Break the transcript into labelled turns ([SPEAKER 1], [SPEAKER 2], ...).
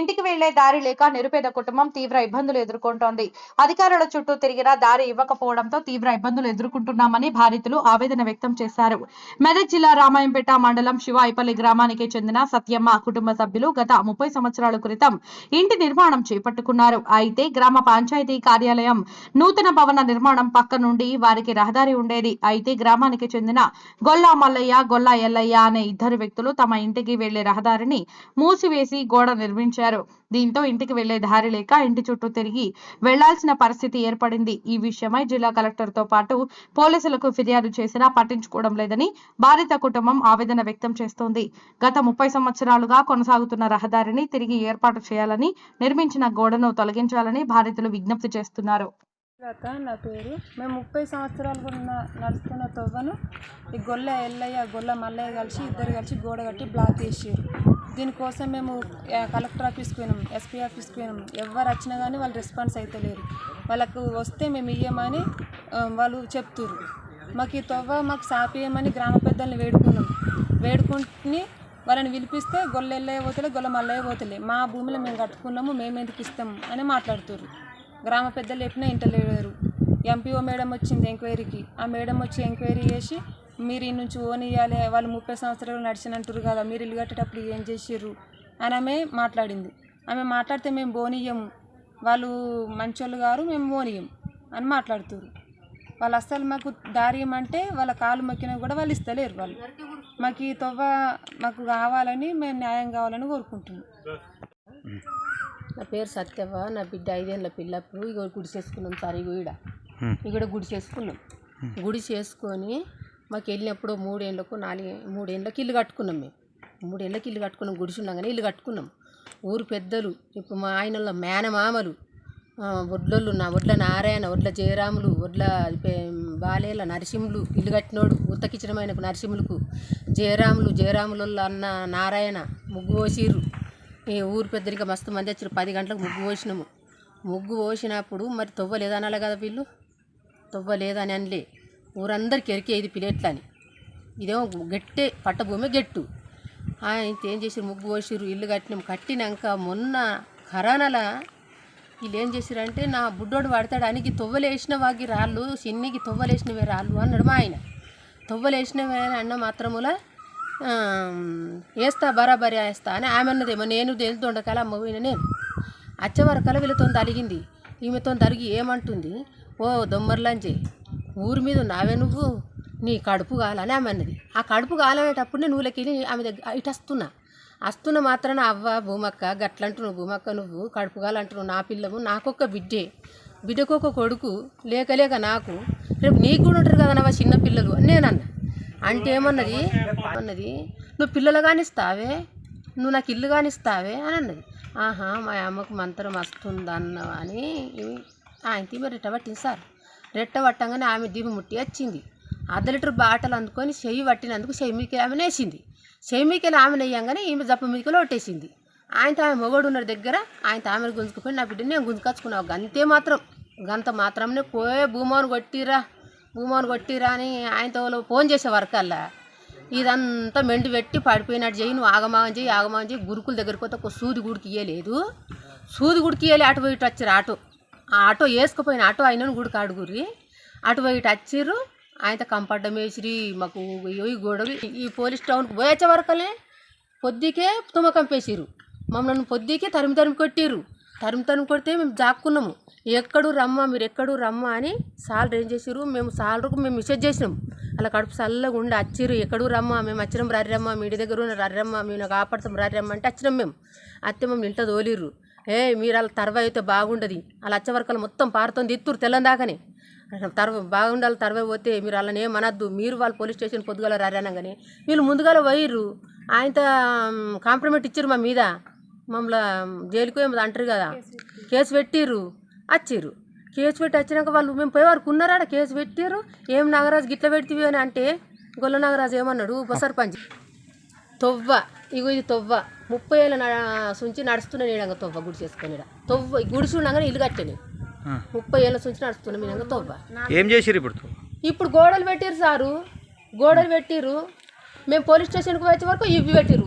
[SPEAKER 1] ఇంటికి వెళ్ళే దారి లేక నిరుపేద కుటుంబం తీవ్ర ఇబ్బందులు ఎదుర్కొంటోంది. అధికారుల చుట్టూ తిరిగినా దారి ఇవ్వకపోవడంతో తీవ్ర ఇబ్బందులు ఎదుర్కొంటున్నామని బాధితులు ఆవేదన వ్యక్తం చేశారు. మెదక్ జిల్లా రామాయంపేట మండలం శివాయిపల్లి గ్రామానికి చెందిన సత్యమ్మ కుటుంబ సభ్యులు గత ముప్పై సంవత్సరాల క్రితం ఇంటి నిర్మాణం చేపట్టుకున్నారు. అయితే గ్రామ పంచాయతీ కార్యాలయం నూతన భవన నిర్మాణం పక్క నుండి వారికి రహదారి ఉండేది. అయితే గ్రామానికి చెందిన గొల్లా మల్లయ్య గొల్లా ఎల్లయ్య అనే ఇద్దరు వ్యక్తులు తమ ఇంటికి వెళ్ళే రహదారిని మూసివేసి గోడ నిర్మించారు. దీంతో ఇంటికి వెళ్ళే దారి లేక ఇంటి చుట్టూ తిరిగి వెళ్ళాల్సిన పరిస్థితి ఏర్పడింది. ఈ విషయమై జిల్లా కలెక్టర్తో పాటు పోలీసులకు ఫిర్యాదు చేసినా పట్టించుకోవడం లేదని బాధిత కుటుంబం ఆవేదన వ్యక్తం చేస్తోంది. గత ముప్పై సంవత్సరాలుగా కొనసాగుతున్న రహదారిని తిరిగి ఏర్పాటు చేయాలని నిర్మించిన గోడను తొలగించాలని బాధితులు విజ్ఞప్తి చేస్తున్నారు.
[SPEAKER 2] నా పేరు. మేము ముప్పై సంవత్సరాలు ఉన్న నడుస్తున్న తవ్వను ఈ గొల్ల ఎల్లయ్య గొల్ల మల్లయ్య కలిసి ఇద్దరు కలిసి గోడ కట్టి బ్లాక్ చేసారు దీనికోసం మేము కలెక్టర్ ఆఫీస్కి పోయినాం ఎస్పీ ఆఫీస్కి పోయినాం. ఎవరు వచ్చినా కానీ వాళ్ళు రెస్పాన్స్ అవుతలేరు వాళ్ళకు వస్తే మేము ఇయ్యమని వాళ్ళు చెప్తుర్రు. మాకు ఈ తొవ్వ మాకు సాపేయమని గ్రామ పెద్దల్ని వేడుకున్నాం. వేడుకుని వాళ్ళని పిలిపిస్తే గొల్లెళ్ళే పోతలే గొల్ల మల్లయ్య పోతలే. మా భూమిలో మేము కట్టుకున్నాము మేము ఎందుకు ఇస్తాము అని మాట్లాడుతుర్రు. గ్రామ పెద్దలు చెప్పినా ఇంటలేరు. ఎంపీఓ మేడం వచ్చింది ఎంక్వైరీకి. ఆ మేడం వచ్చి ఎంక్వైరీ చేసి మీరు ఈ నుంచి ఓన్ ఇవ్వాలి వాళ్ళు ముప్పై సంవత్సరాలు నడిచినంటారు కదా మీరు ఇల్లు కట్టేటప్పుడు ఏం చేసిర్రు? అని ఆమె మాట్లాడింది. ఆమె మాట్లాడితే మేము బోనియ్యము. వాళ్ళు మంచోళ్ళు గారు మేము బోనియ్యం అని మాట్లాడుతుర్రు. వాళ్ళు అస్సలు మాకు దారి ఇవ్వమంటే వాళ్ళ కాలు మొక్కినా కూడా వాళ్ళు ఇస్తలేరు వాళ్ళు. మాకు ఈ తవ్వ మాకు కావాలని మేము న్యాయం కావాలని కోరుకుంటున్నాం.
[SPEAKER 3] నా పేరు సత్యవ్వ నా బిడ్డ ఐదేళ్ళ పిల్లప్పుడు ఇక గుడి చేసుకున్నాం సార్ ఇగో ఈడ. ఇక్కడ గుడి చేసుకున్నాం గుడి చేసుకొని మాకు వెళ్ళినప్పుడు మూడేళ్ళకు నాలుగు మూడేళ్ళకి ఇల్లు కట్టుకున్నాం మేము. మూడేళ్ళకి ఇల్లు కట్టుకున్నాం గుడిసి ఇల్లు కట్టుకున్నాం. ఊరు పెద్దలు ఇప్పుడు మా ఆయనలో మేనమామలు వడ్లొళ్ళు నా వడ్ల నారాయణ వడ్ల జయరాములు వడ్ల బాలేల నరసింహులు ఇల్లు కట్టినోడు ఉత్తకిచ్చడమైనకు నరసింహులకు జయరాములు జయరాముల అన్న నారాయణ ముగ్గు పోసిర్రు. ఈ ఊరు పెద్దరికి మస్తు మంది వచ్చారు పది గంటలకు ముగ్గు పోసినాము. ముగ్గు పోసినప్పుడు మరి తొవ్వలేదనాలి కదా వీళ్ళు? తొవ్వ లేదని అనలే ఊరందరికి ఎరికే ఇది పిలేట్లని. ఇదేమో గట్టే పట్టభూమి గట్టు. ఆయన ఏం చేసారు ముగ్గు పోసిర్రు ఇల్లు కట్టినాం. కట్టినాక మొన్న కరోనాలో వీళ్ళు ఏం చేసిరంటే నా బుడ్డోడు పడతాడానికి తొవ్వలేసిన వాకి రాళ్ళు చిన్నికి తొవ్వలేసినవే రాళ్ళు అన్నాడు మా ఆయన. తొవ్వలేసినవే అన్న మాత్రముల వేస్తా బరాబరి వేస్తా అని ఆమె అన్నదేమో నేను తెలుసు దొండకాల అమ్మ పోయిన నేను? వచ్చే వరకల వీళ్ళతో తలిగింది. ఈమెతో తరిగి ఏమంటుంది? ఓ దొమ్మర్లంజే ఊరి మీద ఉన్నావే నువ్వు? నీ కడుపు కాలని ఆమె అన్నది ఆ కడుపు కాలనేటప్పుడు నేను ఊళ్ళకి ఆమె దగ్గర ఇటు వస్తున్నా వస్తున్న మాత్రాన అవ్వ భూమక్క గట్లంటున్నావు భూమక్క నువ్వు కడుపు కాలంటున్నావు నా పిల్లము నాకొక్క బిడ్డే. బిడ్డకు కొడుకు లేక లేక నాకు. రేపు నీకు కూడా ఉంటారు కదా నా చిన్న పిల్లలు అని నేను అంటే ఏమన్నది? అన్నది నువ్వు పిల్లలు కానిస్తావే? నువ్వు నాకు ఇల్లు కానిస్తావే? అని అన్నది. ఆహా మా అమ్మకు మంత్రం వస్తుందన్న అని ఆయన మరి ఇట్ట పట్టింది సార్. రెట్ట పట్టంగానే ఆమె దీపం ముట్టి వచ్చింది. అర్ధ లీటర్ బాటలు అందుకొని చెయ్యి పట్టినందుకు చెయ్యి ఆమె వేసింది చెయ్యి ఆమె నెయ్యంగానే ఈమె జప్ప మీకలు ఒట్టేసింది. ఆయనతో ఆమె మొగోడు ఉన్న దగ్గర ఆయన ఆమెను గుంజుకుపోయి నా బిడ్డని నేను గుంజుకొచ్చుకున్నావు. గంతే మాత్రం గంత మాత్రమే పోయే భూమాను కొట్టిరా భూమాను కొట్టిరా అని ఆయనతో వాళ్ళు ఫోన్ చేసే వరకల్లా ఇదంతా మెండు పెట్టి పడిపోయినట్టు చేయి నువ్వు ఆగమాగం చేయి ఆగమాగం చేయి గురుకుల దగ్గరికి పోతే ఒక సూది గుడికి ఇయ్యలేదు. సూది గుడికి ఇయ్యలే అటు పోయిట్టు వచ్చారు ఆటో. ఆటో వేసుకుపోయిన ఆటో అయినను గుడికి కాడుగురి అటు పోయి ఇటు వచ్చిర్రు ఆయనతో కంపడ్డం వేసిరి మాకు ఈ గొడవ. ఈ పోలీస్ టౌన్కి పోయొచ్చే వరకలే పొద్దుకే తుమ్మకం పేసిరు మమ్మల్ని పొద్దుకే తరిమి తరిమి కొట్టిరు తరిమి తరిమి కొడితే మేము జాక్కున్నాము. ఎక్కడు రమ్మ మీరు ఎక్కడు రమ్మ అని సాలరు ఏం చేసిరు మేము సాలరుకు మేము మెసేజ్ చేసినాం. అలా కడుపు చల్లగా ఉండి వచ్చిర్రు ఎక్కడు రమ్మ మేము వచ్చినాం రర్రమ్మ మీ ఇంటి దగ్గర ఉన్న రర్రమ్మ మేము కాపాడుతాం రర్రమ్మ అంటే వచ్చినాం మేము. అత్తే మమ్మల్ని ఇంట్లో తోలిర్రు. ఏ మీరు అలా తర్వ అయితే బాగుండదు. అలా వచ్చే మొత్తం పారుతుంది ఇత్తురు తెల్లందాకనే తర్వ బాగుండాలి తర్వే పోతే మీరు అలానే మనద్దు మీరు వాళ్ళు పోలీస్ స్టేషన్ పొద్దుగల రారానంగానే వీళ్ళు ముందుగాల పోయిర్రు. ఆయనతో కాంప్రమైట్ ఇచ్చారు మా మీద. మమ్మల్ని జైలుకు ఏమో అంటారు కదా. కేసు పెట్టిర్రు. వచ్చిర్రు కేసు పెట్టి వచ్చినాక వాళ్ళు మేము పోయేవారు వరకు ఉన్నారా కేసు పెట్టిర్రు. ఏం నాగరాజు గిట్ల పెడితే అని అంటే గొల్ల నాగరాజు ఏమన్నాడు? ఉప సర్పంచ్. తొవ్వ. ఇగో ఇది తొవ్వ. ముప్పై ఏళ్ళ సుంచి నడుస్తున్నా నేను తొవ్వ గుడి చేసుకొని. తొవ్వ గుడిసి ఉండగానే ఇల్లు కట్టాను ముప్పై ఏళ్ళ సుంచి నడుస్తున్నా నేను తొవ్వ.
[SPEAKER 4] ఏం చేసిరు ఇప్పుడు
[SPEAKER 3] ఇప్పుడు గోడలు పెట్టిర్రు సారు. గోడలు పెట్టిర్రు. మేము పోలీస్ స్టేషన్కి వచ్చే వరకు ఇవి పెట్టిర్రు.